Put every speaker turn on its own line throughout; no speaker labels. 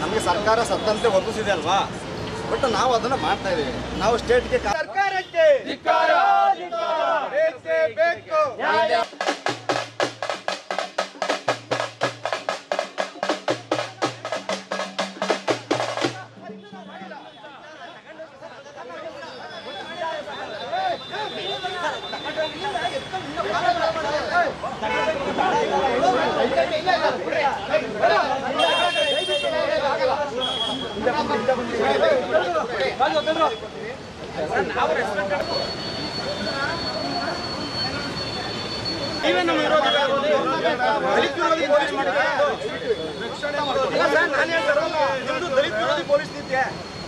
ನಮಗೆ ಸರ್ಕಾರ ಸತ್ತಂತೆ ಒಪ್ಪಿಸಿದೆ ಅಲ್ವಾ ಬಟ್ ನಾವು ಅದನ್ನ ಮಾಡ್ತಾ ಇದೀವಿ ನಾವು ಸ್ಟೇಟ್ಗೆ ಸರ್ಕಾರಕ್ಕೆ ನೀವೇ ನಮ್ಮ ವಿರೋಧಿ ದಲಿತ ವಿರೋಧಿ ಪೊಲೀಸ್ ಸರ್, ನಾನ್ ದಲಿತ ವಿರೋಧಿ ಪೊಲೀಸ್ ನೀತಿ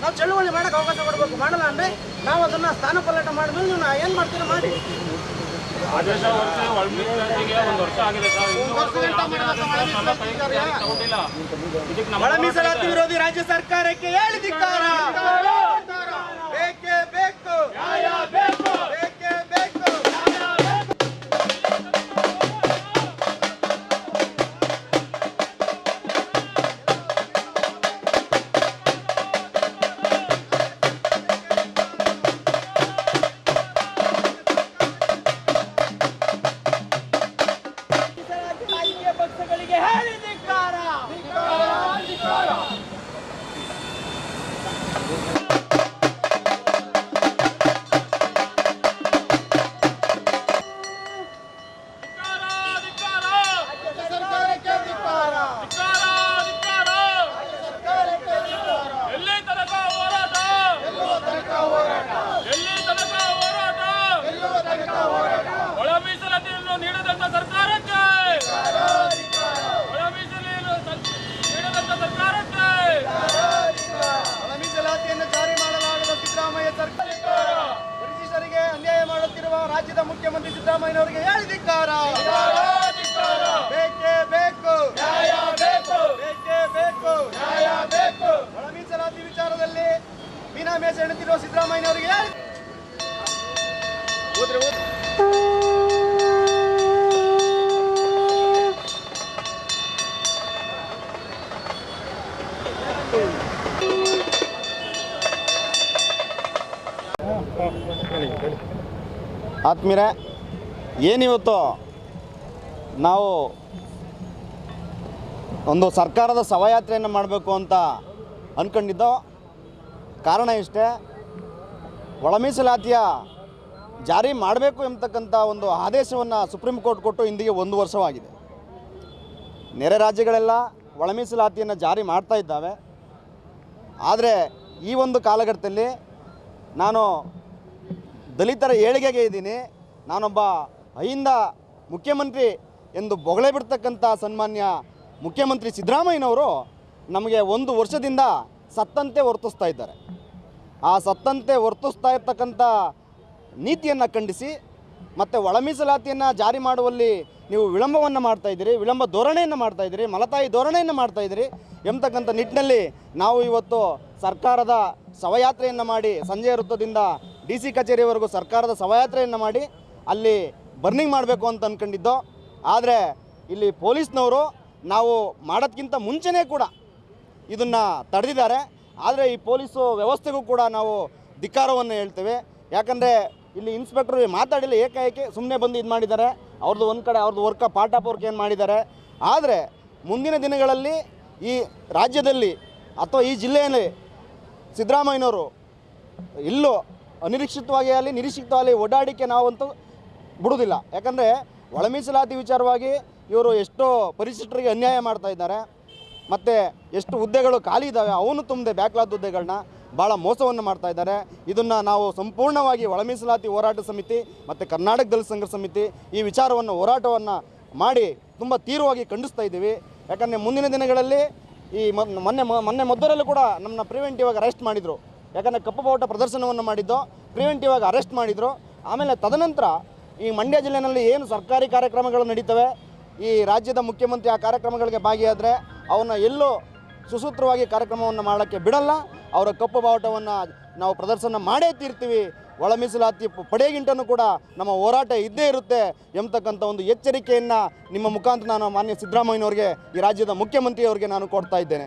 ನಾವು ಚಳುವಳಿ ಮಾಡಕ್ಕೆ ಅವಕಾಶ ಕೊಡಬೇಕು. ಮಾಡಲ್ಲ ಅಂದ್ರೆ ನಾವು ಅದನ್ನ ಸ್ಥಾನ ಪಲ್ಲಟ ಮಾಡಿದ್ಮೇಲೆ ನೀವು ನಾ- ಏನ್ ಮಾಡ್ತೀರಾ ಮಾಡಿ. ಒಳ ಮೀಸಲಾತಿ ವಿರೋಧಿ ರಾಜ್ಯ ಸರ್ಕಾರಕ್ಕೆ ಹೇಳಿ
ಪಕ್ಷಗಳಿಗೆ ಹೇಳಿ ಧಿಕ್ಕಾರ
ಸಿದ್ದರಾಮಯ್ಯನವರಿಗೆ ಹೇಳಿ ಧಿಕ್ಕಾರ ಬೇಕೇ ಬೇಕು. ಬೇಕೇ ಬೇಕು. ಒಳ ಮೀಸಲಾತಿ ವಿಚಾರದಲ್ಲಿ ಮೀನಾಮೇಷ ಎಣುತ್ತಿರುವ ಸಿದ್ದರಾಮಯ್ಯನವರಿಗೆ ಹೇಳಿ ಏನಿವತ್ತು ನಾವು ಒಂದು ಸರ್ಕಾರದ ಶವಯಾತ್ರೆಯನ್ನು ಮಾಡಬೇಕು ಅಂತ ಅಂದ್ಕೊಂಡಿದ್ದೋ ಕಾರಣ ಇಷ್ಟೇ. ಒಳ ಮೀಸಲಾತಿಯ ಜಾರಿ ಮಾಡಬೇಕು ಎಂಬತಕ್ಕಂಥ ಒಂದು ಆದೇಶವನ್ನು ಸುಪ್ರೀಂ ಕೋರ್ಟ್ ಕೊಟ್ಟು ಇಂದಿಗೆ ಒಂದು ವರ್ಷವಾಗಿದೆ. ನೆರೆ ರಾಜ್ಯಗಳೆಲ್ಲ ಒಳ ಮೀಸಲಾತಿಯನ್ನು ಜಾರಿ ಮಾಡ್ತಾ ಇದ್ದಾವೆ. ಆದರೆ ಈ ಒಂದು ಕಾಲಘಟ್ಟದಲ್ಲಿ ನಾನು ದಲಿತರ ಏಳಿಗೆಗೆ ಇದ್ದೀನಿ. ನಾನೊಬ್ಬ ಅಹಿಂದ ಮುಖ್ಯಮಂತ್ರಿ ಎಂದು ಬೊಗಳೆ ಬಿಡ್ತಕ್ಕಂಥ ಸನ್ಮಾನ್ಯ ಮುಖ್ಯಮಂತ್ರಿ ಸಿದ್ದರಾಮಯ್ಯನವರು ನಮಗೆ ಒಂದು ವರ್ಷದಿಂದ ಸತ್ತಂತೆ ವರ್ತಿಸ್ತಾ ಇದ್ದಾರೆ. ಆ ಸತ್ತಂತೆ ವರ್ತಿಸ್ತಾ ಇರ್ತಕ್ಕಂಥ ನೀತಿಯನ್ನು ಖಂಡಿಸಿ ಮತ್ತು ಒಳ ಮೀಸಲಾತಿಯನ್ನು ಜಾರಿ ಮಾಡುವಲ್ಲಿ ನೀವು ವಿಳಂಬವನ್ನು ಮಾಡ್ತಾ ಇದ್ದೀರಿ, ವಿಳಂಬ ಧೋರಣೆಯನ್ನು ಮಾಡ್ತಾ ಇದ್ದೀರಿ, ಮಲತಾಯಿ ಧೋರಣೆಯನ್ನು ಮಾಡ್ತಾ ಇದ್ದೀರಿ ಎಂಬತಕ್ಕಂಥ ನಿಟ್ಟಿನಲ್ಲಿ ನಾವು ಇವತ್ತು ಸರ್ಕಾರದ ಶವಯಾತ್ರೆಯನ್ನು ಮಾಡಿ, ಸಂಜೆ ವೃತ್ತದಿಂದ ಡಿ ಸಿ ಕಚೇರಿವರೆಗೂ ಸರ್ಕಾರದ ಶವಯಾತ್ರೆಯನ್ನು ಮಾಡಿ ಅಲ್ಲಿ ಬರ್ನಿಂಗ್ ಮಾಡಬೇಕು ಅಂತ ಅಂದ್ಕೊಂಡಿದ್ದೋ ಆದರೆ ಇಲ್ಲಿ ಪೊಲೀಸ್ನವರು ನಾವು ಮಾಡೋದಕ್ಕಿಂತ ಮುಂಚೆನೇ ಕೂಡ ಇದನ್ನು ತಡೆದಿದ್ದಾರೆ. ಆದರೆ ಈ ಪೊಲೀಸು ವ್ಯವಸ್ಥೆಗೂ ಕೂಡ ನಾವು ಧಿಕ್ಕಾರವನ್ನು ಹೇಳ್ತೇವೆ. ಯಾಕಂದರೆ ಇಲ್ಲಿ ಇನ್ಸ್ಪೆಕ್ಟ್ರು ಮಾತಾಡಿಲ್ಲ ಏಕಾಏಕಿ ಸುಮ್ಮನೆ ಬಂದು ಇದು ಮಾಡಿದ್ದಾರೆ. ಅವ್ರದ್ದು ಒಂದು ಕಡೆ ಅವ್ರದ್ದು ವರ್ಕ, ಪಾರ್ಟ್ ಆಫ್ ವರ್ಕ್ ಏನು ಮಾಡಿದ್ದಾರೆ. ಆದರೆ ಮುಂದಿನ ದಿನಗಳಲ್ಲಿ ಈ ರಾಜ್ಯದಲ್ಲಿ ಅಥವಾ ಈ ಜಿಲ್ಲೆಯಲ್ಲಿ ಸಿದ್ದರಾಮಯ್ಯನವರು ಇಲ್ಲೂ ಅನಿರೀಕ್ಷಿತವಾಗಿ ಅಲ್ಲಿ ನಿರೀಕ್ಷಿತವಾಗಿ ಓಡಾಡಿಕೆ ನಾವಂತೂ ಬಿಡುವುದಿಲ್ಲ. ಯಾಕಂದರೆ ಒಳ ಮೀಸಲಾತಿ ವಿಚಾರವಾಗಿ ಇವರು ಎಷ್ಟೋ ಪರಿಶಿಷ್ಟರಿಗೆ ಅನ್ಯಾಯ ಮಾಡ್ತಾ ಇದ್ದಾರೆ. ಮತ್ತು ಎಷ್ಟು ಹುದ್ದೆಗಳು ಖಾಲಿ ಇದ್ದಾವೆ, ಅವನು ತುಂಬದೆ ಬ್ಯಾಕ್ಲಾದ ಹುದ್ದೆಗಳನ್ನ ಭಾಳ ಮೋಸವನ್ನು ಮಾಡ್ತಾ ಇದ್ದಾರೆ. ಇದನ್ನು ನಾವು ಸಂಪೂರ್ಣವಾಗಿ ಒಳ ಮೀಸಲಾತಿ ಹೋರಾಟ ಸಮಿತಿ ಮತ್ತು ಕರ್ನಾಟಕ ದಲಿತ ಸಂಘ ಸಮಿತಿ ಈ ವಿಚಾರವನ್ನು, ಹೋರಾಟವನ್ನು ಮಾಡಿ ತುಂಬ ತೀವ್ರವಾಗಿ ಖಂಡಿಸ್ತಾ ಇದ್ದೀವಿ. ಯಾಕಂದರೆ ಮುಂದಿನ ದಿನಗಳಲ್ಲಿ ಈ ಮೊನ್ನೆ ಮೊನ್ನೆ ಮೊದಲಲ್ಲೂ ಕೂಡ ನಮ್ಮನ್ನ ಪ್ರಿವೆಂಟಿವ್ ಆಗಿ ಅರೆಸ್ಟ್ ಮಾಡಿದರು. ಯಾಕಂದರೆ ಕಪ್ಪು ಬಾವುಟ ಪ್ರದರ್ಶನವನ್ನು ಮಾಡಿದ್ದು ಪ್ರಿವೆಂಟಿವ್ ಆಗಿ ಅರೆಸ್ಟ್ ಮಾಡಿದರು. ಆಮೇಲೆ ತದನಂತರ ಈ ಮಂಡ್ಯ ಜಿಲ್ಲೆಯಲ್ಲಿ ಏನು ಸರ್ಕಾರಿ ಕಾರ್ಯಕ್ರಮಗಳು ನಡೀತವೆ? ಈ ರಾಜ್ಯದ ಮುಖ್ಯಮಂತ್ರಿ ಆ ಕಾರ್ಯಕ್ರಮಗಳಿಗೆ ಭಾಗಿಯಾದರೆ ಅವನ್ನ ಎಲ್ಲೂ ಸುಸೂತ್ರವಾಗಿ ಕಾರ್ಯಕ್ರಮವನ್ನು ಮಾಡೋಕ್ಕೆ ಬಿಡಲ್ಲ. ಅವರ ಕಪ್ಪು ಬಾವುಟವನ್ನು ನಾವು ಪ್ರದರ್ಶನ ಮಾಡೇ ತೀರ್ತೀವಿ. ಒಳ ಮೀಸಲಾತಿ ಪಡೆಗಿಂಟನ್ನು ಕೂಡ ನಮ್ಮ ಹೋರಾಟ ಇದ್ದೇ ಇರುತ್ತೆ ಎಂಬತಕ್ಕಂಥ ಒಂದು ಎಚ್ಚರಿಕೆಯನ್ನು ನಿಮ್ಮ ಮುಖಾಂತರ ನಾನು ಮಾನ್ಯ ಸಿದ್ದರಾಮಯ್ಯನವ್ರಿಗೆ, ಈ ರಾಜ್ಯದ ಮುಖ್ಯಮಂತ್ರಿಯವರಿಗೆ ನಾನು ಕೊಡ್ತಾ ಇದ್ದೇನೆ.